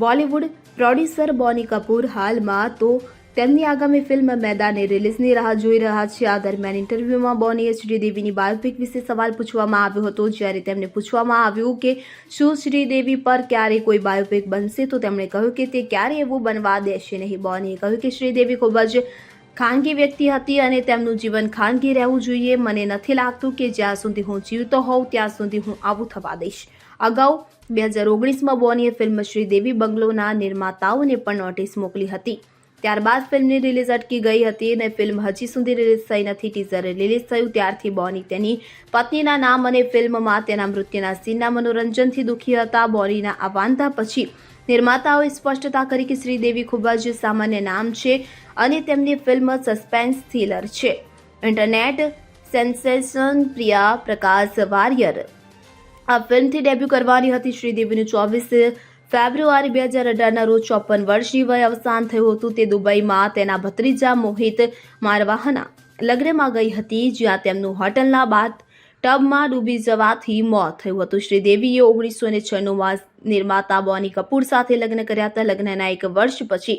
Bollywood producer Boney કપૂર હાલમાં તો તેમની આગામી ફિલ્મ મેદાને રિલીઝની રાહ જોઈ રહ્યા છે. આ દરમિયાન ઇન્ટરવ્યુમાં એ શ્રીદેવીની બાયોપિક વિશે સવાલ પૂછવામાં આવ્યો હતો. જ્યારે તેમને પૂછવામાં આવ્યું કે શું શ્રીદેવી પર ક્યારે કોઈ બાયોપિક બનશે, તો તેમણે કહ્યું કે તે ક્યારે એવું બનવા દેશે નહીં. બોનીએ કહ્યું કે શ્રીદેવી ખૂબ જ ખાનગી વ્યક્તિ હતી અને તેમનું જીવન ખાનગી રહેવું જોઈએ. મને નથી લાગતું કે જ્યાં સુધી હું જીવતો હોઉં, ત્યાં સુધી હું આવું થવા દઈશ. અગાઉ બે હજાર ઓગણીસમાં બોનીએ ફિલ્મ શ્રીદેવી બંગલોના નિર્માતાઓને પણ નોટિસ મોકલી હતી. ત્યારબાદ ફિલ્મની રિલીઝ અટકી ગઈ હતી અને ફિલ્મ હજી સુધી રિલીઝ થઈ નથી. ટીઝર રિલીઝ થયું ત્યારથી બોની તેની પત્નીના નામ અને ફિલ્મમાં તેના મૃત્યુના સીનના મનોરંજનથી દુઃખી હતા. બોનીના આ વાંધા પછી નિર્માતાઓએ સ્પષ્ટતા કરી કે શ્રીદેવી ખૂબ જ સામાન્ય નામ છે અને તેમની ફિલ્મ સસ્પેન્સ થ્રિલર છે. Internet sensation Priya Prakash Varrier. આ ફિલ્મથી ડેબ્યુ કરવાની હતી શ્રીદેવીનું ચોવીસ ફેબ્રુઆરી બે હજાર અઢારના રોજ ચોપન વર્ષની વય અવસાન થયું હતું. તે દુબઈમાં તેના ભત્રીજા મોહિત મારવાહના લગ્નમાં ગઈ હતી, જ્યાં તેમનું હોટલના બાદ ટબમાં ડૂબી જવાથી મોત થયું હતું. શ્રીદેવીએ ઓગણીસો ને છન્નુંમાં નિર્માતા બોની કપૂર સાથે લગ્ન કર્યા હતા. લગ્નના એક વર્ષ પછી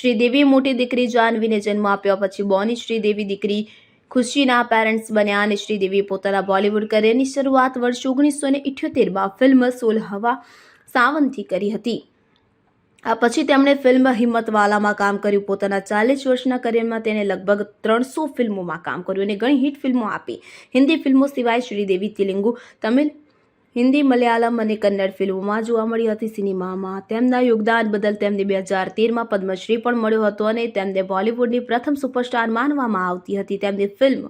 શ્રીદેવીએ મોટી દીકરી જાહ્નવીને જન્મ આપ્યો. પછી બોની શ્રીદેવી દીકરી ખુશીના પેરેન્ટ્સ બન્યા અને શ્રીદેવીએ પોતાના બોલિવૂડ કરિયરની શરૂઆત વર્ષ ઓગણીસો ને ઇઠ્યોતેરમાં ફિલ્મ સોલ હવા સાવનથી કરી હતી. આ પછી તેમણે ફિલ્મ હિંમતવાલામાં કામ કર્યું. પોતાના ચાલીસ વર્ષના કરિયરમાં તેણે લગભગ ત્રણસો ફિલ્મોમાં કામ કર્યું અને ઘણી હિટ ફિલ્મો આપી. હિન્દી ફિલ્મો સિવાય શ્રીદેવી, તેલુગુ, તમિલ હિન્દી, મલયાલમ અને કન્નડ ફિલ્મોમાં જોવા મળી હતી સિનેમામાં. તેમના યોગદાન બદલ તેમને બે હજાર તેરમાં પદ્મશ્રી પણ મળ્યો હતો અને તેમને બોલિવૂડની પ્રથમ સુપરસ્ટાર માનવામાં આવતી હતી. તેમની ફિલ્મ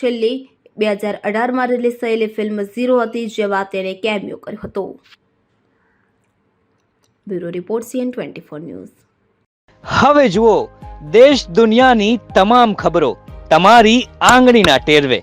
છેલ્લી બે હજાર અઢારમાં રિલીઝ થયેલી ફિલ્મ ઝીરો હતી, જેમાં તેણે કેમ્યો કર્યો હતો. Bureau report CN twenty four news. હવે જુઓ, દેશ દુનિયાની તમામ ખબરો તમારી આંગળીના ટેરવે.